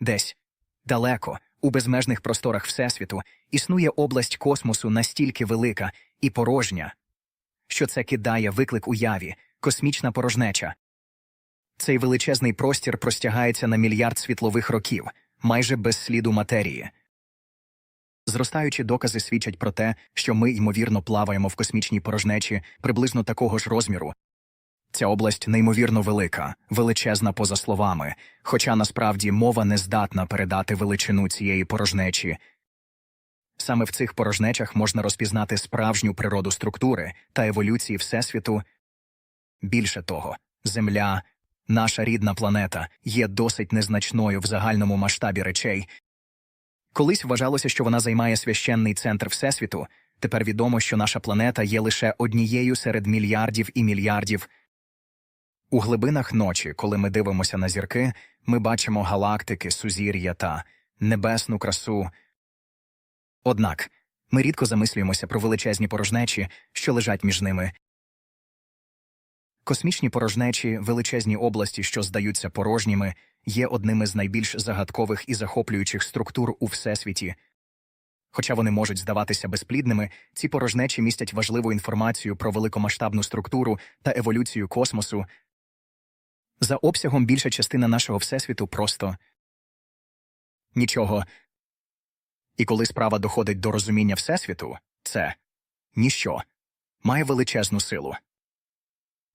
Десь далеко, у безмежних просторах Всесвіту, існує область космосу настільки велика і порожня, що це кидає виклик уяві, космічна порожнеча. Цей величезний простір простягається на мільярд світлових років, майже без сліду матерії. Зростаючі докази свідчать про те, що ми, ймовірно, плаваємо в космічній порожнечі приблизно такого ж розміру. Ця область неймовірно велика, величезна поза словами, хоча насправді мова не здатна передати величину цієї порожнечі. Саме в цих порожнечах можна розпізнати справжню природу структури та еволюції Всесвіту. Більше того, Земля, наша рідна планета, є досить незначною в загальному масштабі речей. Колись вважалося, що вона займає священний центр Всесвіту. Тепер відомо, що наша планета є лише однією серед мільярдів і мільярдів. У глибинах ночі, коли ми дивимося на зірки, ми бачимо галактики, сузір'я та небесну красу. Однак ми рідко замислюємося про величезні порожнечі, що лежать між ними. Космічні порожнечі, величезні області, що здаються порожніми, є одними з найбільш загадкових і захоплюючих структур у всесвіті. Хоча вони можуть здаватися безплідними, ці порожнечі містять важливу інформацію про великомасштабну структуру та еволюцію космосу. За обсягом більша частина нашого всесвіту просто нічого. І коли справа доходить до розуміння всесвіту, це ніщо має величезну силу.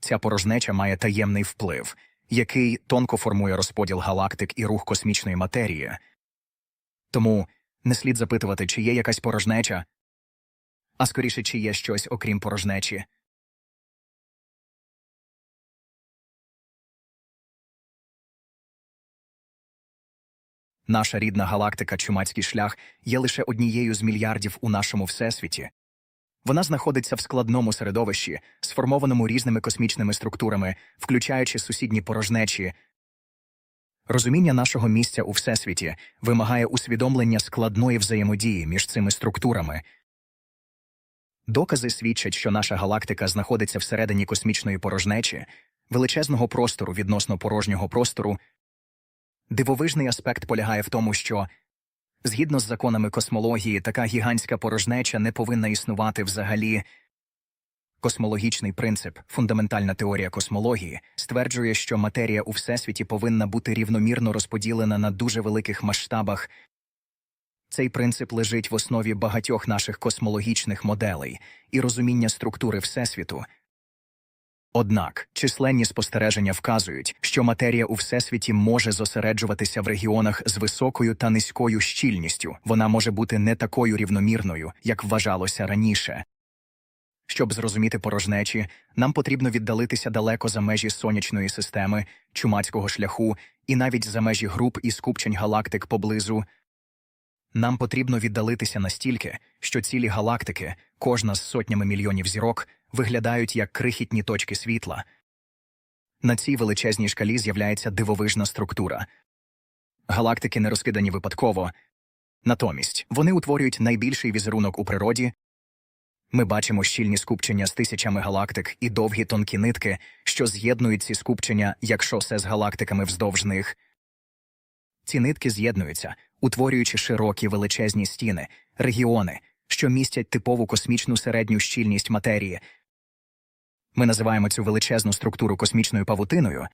Ця порожнеча має таємний вплив, який тонко формує розподіл галактик і рух космічної матерії. Тому не слід запитувати, чи є якась порожнеча, а скоріше, чи є щось окрім порожнечі. Наша рідна галактика Чумацький шлях є лише однією з мільярдів у нашому всесвіті. Вона знаходиться в складному середовищі, сформованому різними космічними структурами, включаючи сусідні порожнечі. Розуміння нашого місця у всесвіті вимагає усвідомлення складної взаємодії між цими структурами. Докази свідчать, що наша галактика знаходиться всередині космічної порожнечі, величезного простору відносно порожнього простору. Дивовижний аспект полягає в тому, що Згідно з законами космології, така гігантська порожнеча не повинна існувати взагалі. Космологічний принцип, фундаментальна теорія космології, стверджує, що матерія у всесвіті повинна бути рівномірно розподілена на дуже великих масштабах. Цей принцип лежить в основі багатьох наших космологічних моделей і розуміння структури Всесвіту. Однак численні спостереження вказують, що матерія у всесвіті може зосереджуватися в регіонах з високою та низькою щільністю, вона може бути не такою рівномірною, як вважалося раніше. Щоб зрозуміти порожнечі, нам потрібно віддалитися далеко за межі сонячної системи, чумацького шляху і навіть за межі груп і скупчень галактик поблизу. Нам потрібно віддалитися настільки, що цілі галактики, кожна з сотнями мільйонів зірок, виглядають як крихітні точки світла. На цій величезній шкалі з'являється дивовижна структура. Галактики не розкидані випадково. Натомість вони утворюють найбільший візерунок у природі. Ми бачимо щільні скупчення з тисячами галактик і довгі тонкі нитки, що з'єднують ці скупчення як шосе з галактиками вздовж них. Ці нитки з'єднуються, утворюючи широкі величезні стіни, регіони, що містять типову космічну середню щільність матерії. Ми називаємо цю величезну структуру космічною павутиною.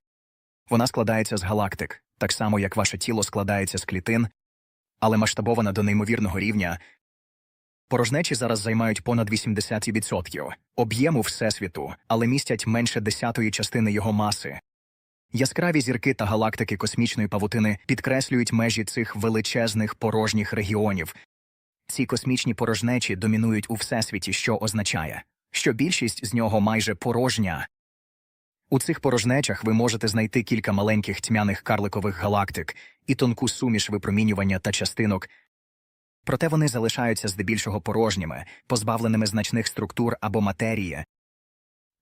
Вона складається з галактик, так само як ваше тіло складається з клітин, але масштабована до неймовірного рівня. Порожнечі зараз займають понад 80% об'єму Всесвіту, але містять менше десятої частини його маси. Яскраві зірки та галактики космічної павутини підкреслюють межі цих величезних порожніх регіонів. Ці космічні порожнечі домінують у всесвіті, що означає, що більшість з нього майже порожня. У цих порожнечах ви можете знайти кілька маленьких тьмяних карликових галактик і тонку суміш випромінювання та частинок. Проте вони залишаються здебільшого порожніми, позбавленими значних структур або матерії.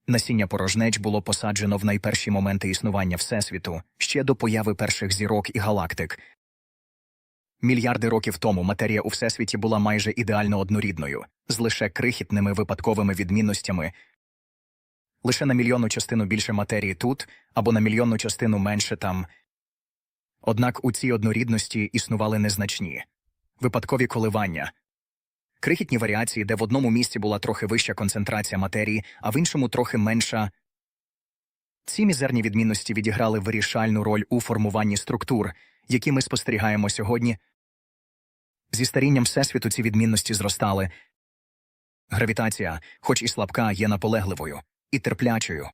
Насіння порожнеч було посаджено в найперші моменти існування Всесвіту, ще до появи перших зірок і галактик. Мільярди років тому матерія у Всесвіті була майже ідеально однорідною, з лише крихітними випадковими відмінностями. Лише на мільйонну частину більше матерії тут, або на мільйонну частину менше там. Однак у цій однорідності існували незначні випадкові коливання, крихітні варіації, де в одному місці була трохи вища концентрація матерії, а в іншому трохи менша. Ці мізерні відмінності відіграли вирішальну роль у формуванні структур, які ми спостерігаємо сьогодні. Зі старінням Всесвіту ці відмінності зростали. Гравітація, хоч і слабка, є наполегливою і терплячою.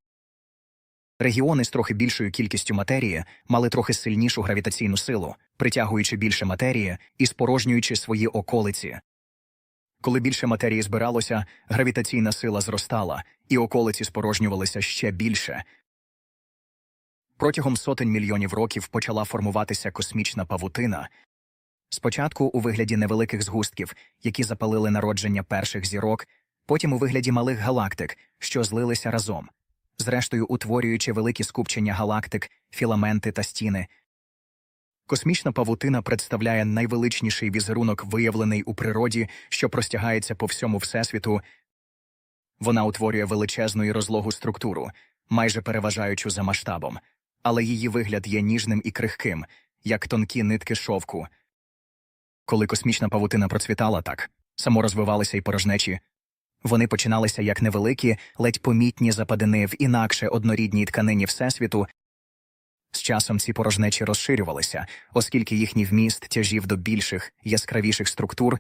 Регіони з трохи більшою кількістю матерії мали трохи сильнішу гравітаційну силу, притягуючи більше матерії і спорожнюючи свої околиці. Коли більше матерії збиралося, гравітаційна сила зростала, і околиці спорожнювалися ще більше. Протягом сотень мільйонів років почала формуватися космічна павутина, спочатку у вигляді невеликих згустків, які запалили народження перших зірок, потім у вигляді малих галактик, що злилися разом, зрештою утворюючи великі скупчення галактик, філаменти та стіни. Космічна павутина представляє найвеличніший візерунок, виявлений у природі, що простягається по всьому Всесвіту. Вона утворює величезну і розлогу структуру, майже переважаючу за масштабом, але її вигляд є ніжним і крихким, як тонкі нитки шовку. Коли космічна павутина процвітала так, саморозвивалися й порожнечі, вони починалися як невеликі, ледь помітні западини в інакше однорідній тканині Всесвіту. З часом ці порожнечі розширювалися, оскільки їхній вміст тяжів до більших, яскравіших структур.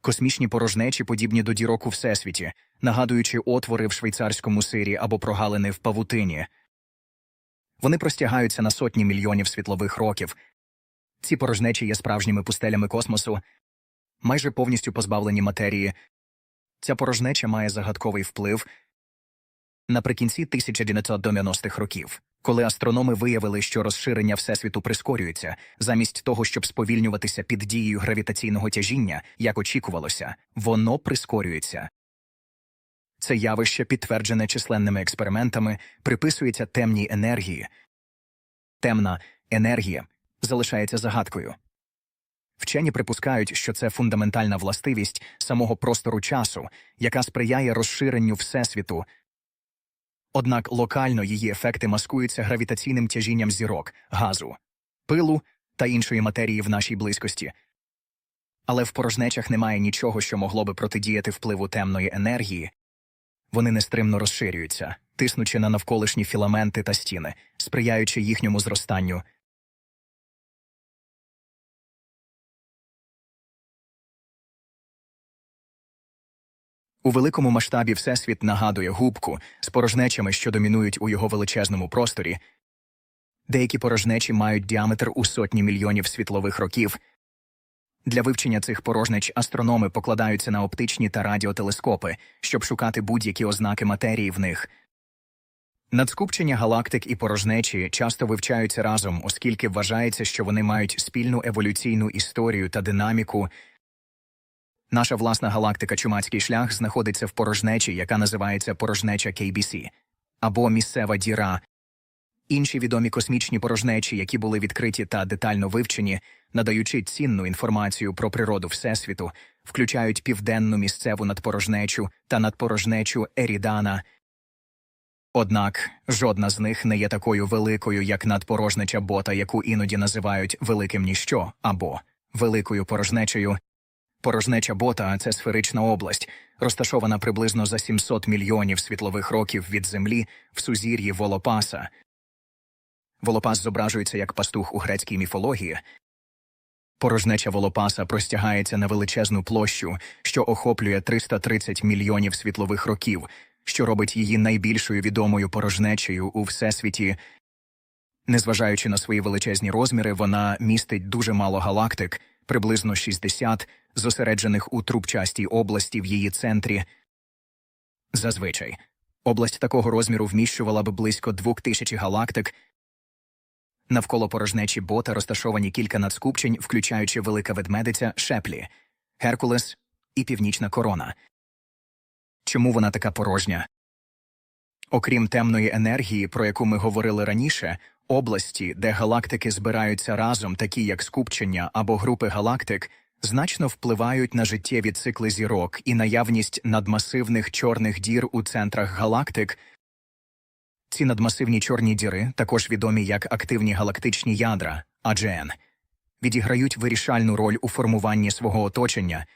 Космічні порожнечі подібні до дірок у Всесвіті, нагадуючи отвори в швейцарському сирі або прогалини в павутині. Вони простягаються на сотні мільйонів світлових років. Ці порожнечі є справжніми пустелями космосу, майже повністю позбавлені матерії. Ця порожнеча має загадковий вплив наприкінці 1990-х років, коли астрономи виявили, що розширення Всесвіту прискорюється, замість того, щоб сповільнюватися під дією гравітаційного тяжіння, як очікувалося, воно прискорюється. Це явище, підтверджене численними експериментами, приписується темній енергії. Темна енергія залишається загадкою. Вчені припускають, що це фундаментальна властивість самого простору часу, яка сприяє розширенню Всесвіту. Однак локально її ефекти маскуються гравітаційним тяжінням зірок, газу, пилу та іншої матерії в нашій близькості. Але в порожнечах немає нічого, що могло би протидіяти впливу темної енергії. Вони нестримно розширюються, тиснучи на навколишні філаменти та стіни, сприяючи їхньому зростанню. У великому масштабі Всесвіт нагадує губку з порожнечами, що домінують у його величезному просторі. Деякі порожнечі мають діаметр у сотні мільйонів світлових років. Для вивчення цих порожнеч астрономи покладаються на оптичні та радіотелескопи, щоб шукати будь-які ознаки матерії в них. Надскупчення галактик і порожнечі часто вивчаються разом, оскільки вважається, що вони мають спільну еволюційну історію та динаміку. Наша власна галактика Чумацький шлях знаходиться в порожнечі, яка називається порожнеча KBC, або місцева діра. Інші відомі космічні порожнечі, які були відкриті та детально вивчені, надаючи цінну інформацію про природу Всесвіту, включають південну місцеву надпорожнечу та надпорожнечу Ерідана. Однак жодна з них не є такою великою, як надпорожнеча бота, яку іноді називають великим ніщо або великою порожнечею. Порожнеча бота це сферична область, розташована приблизно за 700 мільйонів світлових років від Землі в сузір'ї Волопаса. Волопас зображується як пастух у грецькій міфології. Порожнеча Волопаса простягається на величезну площу, що охоплює 330 мільйонів світлових років, що робить її найбільшою відомою порожнечею у всесвіті. Незважаючи на свої величезні розміри, вона містить дуже мало галактик, приблизно 60, зосереджених у трубчастій області в її центрі. Зазвичай область такого розміру вміщувала б близько двох тисяч галактик. Навколо порожнечі бота розташовані кілька надскупчень, включаючи велика ведмедиця Шеплі, Геркулес і Північна корона. Чому вона така порожня? Окрім темної енергії, про яку ми говорили раніше, області, де галактики збираються разом, такі як скупчення або групи галактик, значно впливають на життєві цикли зірок і наявність надмасивних чорних дір у центрах галактик Ці надмасивні чорні діри, також відомі як активні галактичні ядра АДЖН, відіграють вирішальну роль у формуванні свого оточення.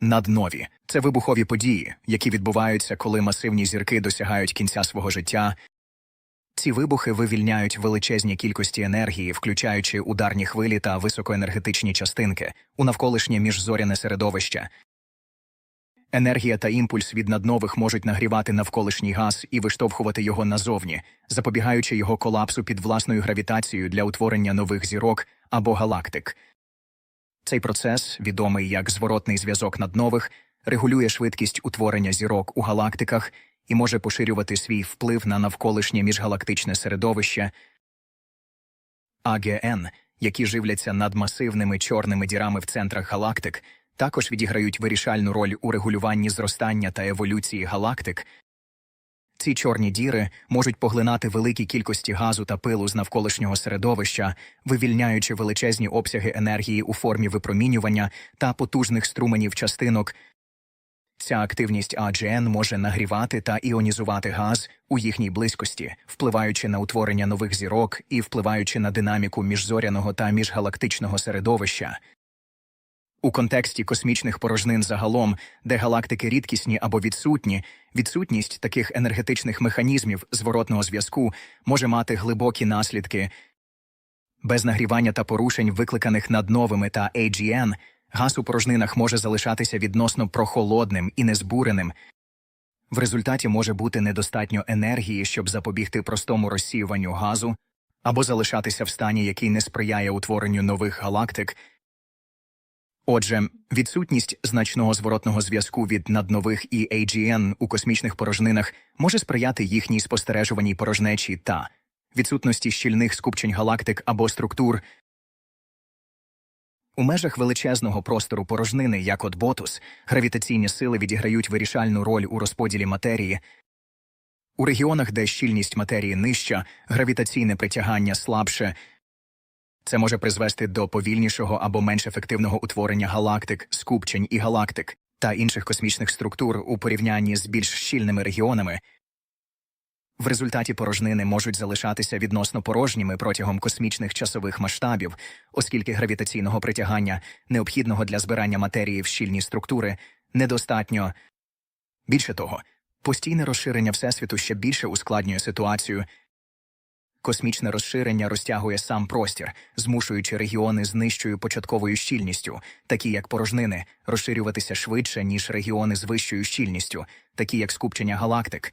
Наднові це вибухові події, які відбуваються, коли масивні зірки досягають кінця свого життя. Ці вибухи вивільняють величезні кількості енергії, включаючи ударні хвилі та високоенергетичні частинки у навколишнє міжзоряне середовище. Енергія та імпульс від наднових можуть нагрівати навколишній газ і виштовхувати його назовні, запобігаючи його колапсу під власною гравітацією для утворення нових зірок або галактик. Цей процес, відомий як зворотний зв'язок наднових, регулює швидкість утворення зірок у галактиках і може поширювати свій вплив на навколишнє міжгалактичне середовище. АГН, які живляться надмасивними чорними дірами в центрах галактик, також відіграють вирішальну роль у регулюванні зростання та еволюції галактик. Ці чорні діри можуть поглинати великі кількості газу та пилу з навколишнього середовища, вивільняючи величезні обсяги енергії у формі випромінювання та потужних струменів частинок. Ця активність АГН може нагрівати та іонізувати газ у їхній близькості, впливаючи на утворення нових зірок і впливаючи на динаміку міжзоряного та міжгалактичного середовища. У контексті космічних порожнин загалом, де галактики рідкісні або відсутні, відсутність таких енергетичних механізмів зворотного зв'язку може мати глибокі наслідки. Без нагрівання та порушень, викликаних надновими та AGN, газ у порожнинах може залишатися відносно прохолодним і незбуреним. В результаті може бути недостатньо енергії, щоб запобігти простому розсіюванню газу, або залишатися в стані, який не сприяє утворенню нових галактик. Отже, відсутність значного зворотного зв'язку від наднових і AGN у космічних порожнинах може сприяти їхній спостережуваній порожнечі та відсутності щільних скупчень галактик або структур. У межах величезного простору порожнини, як от Ботус, гравітаційні сили відіграють вирішальну роль у розподілі матерії. У регіонах, де щільність матерії нижча, гравітаційне притягання слабше, це може призвести до повільнішого або менш ефективного утворення галактик, скупчень і галактик та інших космічних структур у порівнянні з більш щільними регіонами. В результаті порожнини можуть залишатися відносно порожніми протягом космічних часових масштабів, оскільки гравітаційного притягання, необхідного для збирання матерії в щільні структури, недостатньо. Більше того, постійне розширення Всесвіту ще більше ускладнює ситуацію. Космічне розширення розтягує сам простір, змушуючи регіони з нижчою початковою щільністю, такі як порожнини, розширюватися швидше, ніж регіони з вищою щільністю, такі як скупчення галактик.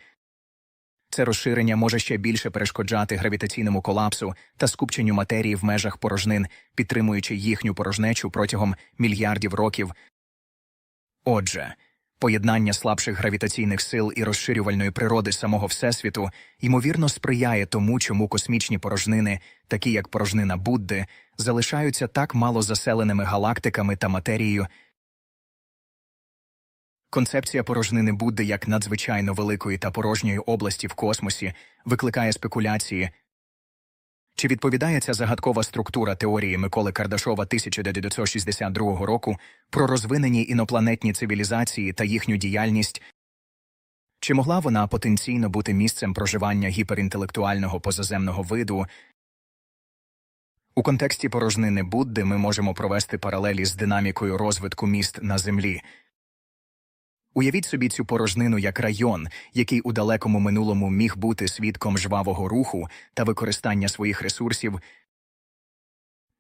Це розширення може ще більше перешкоджати гравітаційному колапсу та скупченню матерії в межах порожнин, підтримуючи їхню порожнечу протягом мільярдів років. Отже, Поєднання слабших гравітаційних сил і розширювальної природи самого Всесвіту ймовірно сприяє тому, чому космічні порожнини, такі як порожнина Будди, залишаються так мало заселеними галактиками та матерією. Концепція порожнини Будди як надзвичайно великої та порожньої області в космосі викликає спекуляції. Чи відповідає ця загадкова структура теорії Миколи Кардашова 1962 року про розвинені інопланетні цивілізації та їхню діяльність? Чи могла вона потенційно бути місцем проживання гіперінтелектуального позаземного виду? У контексті порожнини Будди ми можемо провести паралелі з динамікою розвитку міст на Землі. Уявіть собі цю порожнину як район, який у далекому минулому міг бути свідком жвавого руху та використання своїх ресурсів,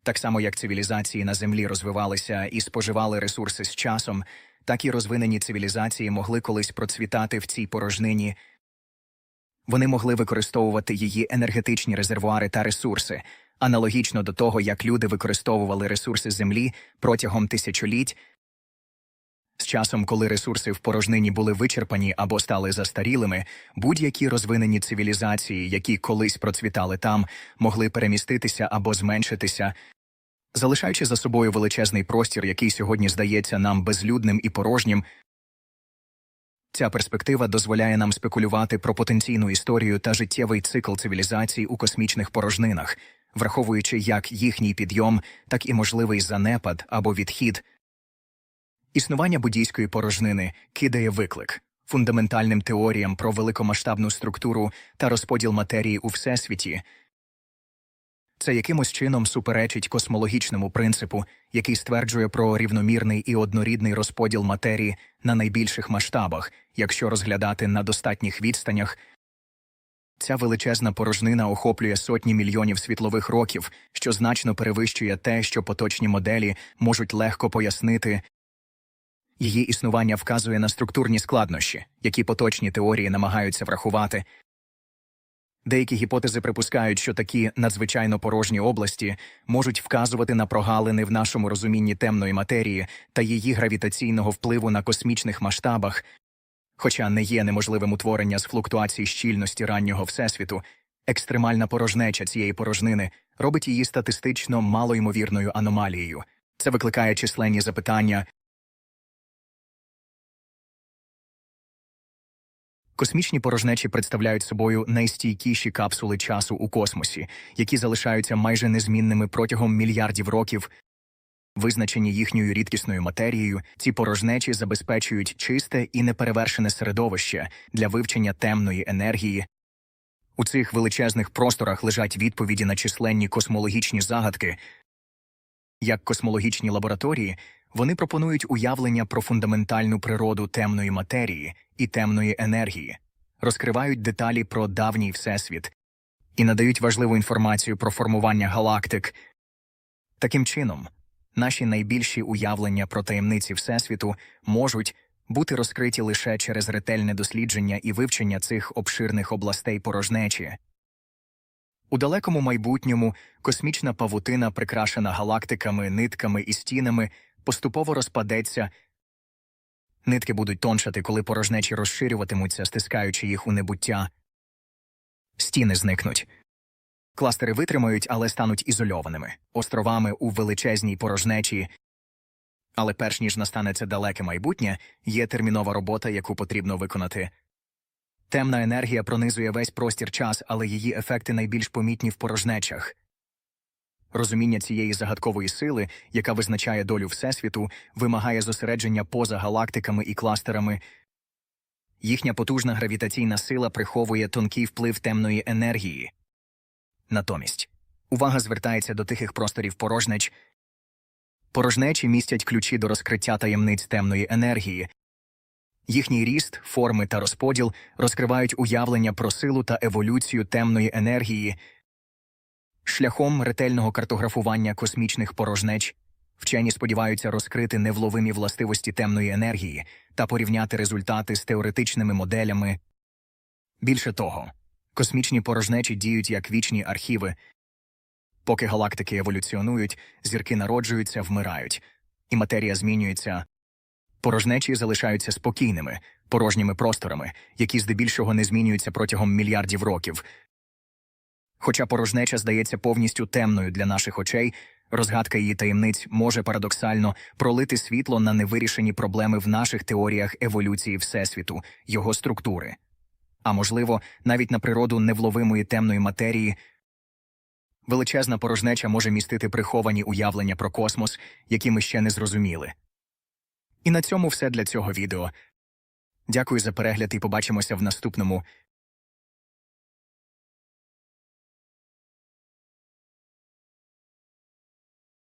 так само як цивілізації на землі розвивалися і споживали ресурси з часом, так і розвинені цивілізації могли колись процвітати в цій порожнині. Вони могли використовувати її енергетичні резервуари та ресурси, аналогічно до того, як люди використовували ресурси землі протягом тисячоліть. З часом, коли ресурси в порожнині були вичерпані або стали застарілими, будь-які розвинені цивілізації, які колись процвітали там, могли переміститися або зменшитися, залишаючи за собою величезний простір, який сьогодні здається нам безлюдним і порожнім. Ця перспектива дозволяє нам спекулювати про потенційну історію та життєвий цикл цивілізацій у космічних порожнинах, враховуючи як їхній підйом, так і можливий занепад або відхід. Існування буддійської порожнини кидає виклик. фундаментальним теоріям про великомасштабну структуру та розподіл матерії у всесвіті. Це якимось чином суперечить космологічному принципу, який стверджує про рівномірний і однорідний розподіл матерії на найбільших масштабах, якщо розглядати на достатніх відстанях. Ця величезна порожнина охоплює сотні мільйонів світлових років, що значно перевищує те, що поточні моделі можуть легко пояснити. Її існування вказує на структурні складнощі, які поточні теорії намагаються врахувати. Деякі гіпотези припускають, що такі надзвичайно порожні області можуть вказувати на прогалини в нашому розумінні темної матерії та її гравітаційного впливу на космічних масштабах, хоча не є неможливим утворення з флуктуацій щільності раннього всесвіту, екстремальна порожнеча цієї порожнини робить її статистично малоймовірною аномалією. Це викликає численні запитання. Космічні порожнечі представляють собою найстійкіші капсули часу у космосі, які залишаються майже незмінними протягом мільярдів років. Визначені їхньою рідкісною матерією, ці порожнечі забезпечують чисте і неперевершене середовище для вивчення темної енергії. У цих величезних просторах лежать відповіді на численні космологічні загадки. Як космологічні лабораторії, вони пропонують уявлення про фундаментальну природу темної матерії і темної енергії, розкривають деталі про давній всесвіт і надають важливу інформацію про формування галактик. Таким чином, наші найбільші уявлення про таємниці Всесвіту можуть бути розкриті лише через ретельне дослідження і вивчення цих обширних областей порожнечі. У далекому майбутньому космічна павутина, прикрашена галактиками, нитками і стінами, поступово розпадеться. Нитки будуть тоншати, коли порожнечі розширюватимуться, стискаючи їх у небуття. Стіни зникнуть. Кластери витримають, але стануть ізольованими, островами у величезній порожнечі. Але перш ніж настане це далеке майбутнє, є термінова робота, яку потрібно виконати. Темна енергія пронизує весь простір час, але її ефекти найбільш помітні в порожнечах. Розуміння цієї загадкової сили, яка визначає долю Всесвіту, вимагає зосередження поза галактиками і кластерами. Їхня потужна гравітаційна сила приховує тонкий вплив темної енергії. Натомість увага звертається до тихих просторів порожнеч. Порожнечі містять ключі до розкриття таємниць темної енергії. Їхній ріст, форми та розподіл розкривають уявлення про силу та еволюцію темної енергії. Шляхом ретельного картографування космічних порожнеч вчені сподіваються розкрити невловимі властивості темної енергії та порівняти результати з теоретичними моделями. Більше того, космічні порожнечі діють як вічні архіви. Поки галактики еволюціонують, зірки народжуються, вмирають, і матерія змінюється. Порожнечі залишаються спокійними, порожніми просторами, які здебільшого не змінюються протягом мільярдів років. Хоча порожнеча здається повністю темною для наших очей, розгадка її таємниць може парадоксально пролити світло на невирішені проблеми в наших теоріях еволюції Всесвіту, його структури. А можливо, навіть на природу невловимої темної матерії. Величезна порожнеча може містити приховані уявлення про космос, які ми ще не зрозуміли. І на цьому все для цього відео. Дякую за перегляд і побачимося в наступному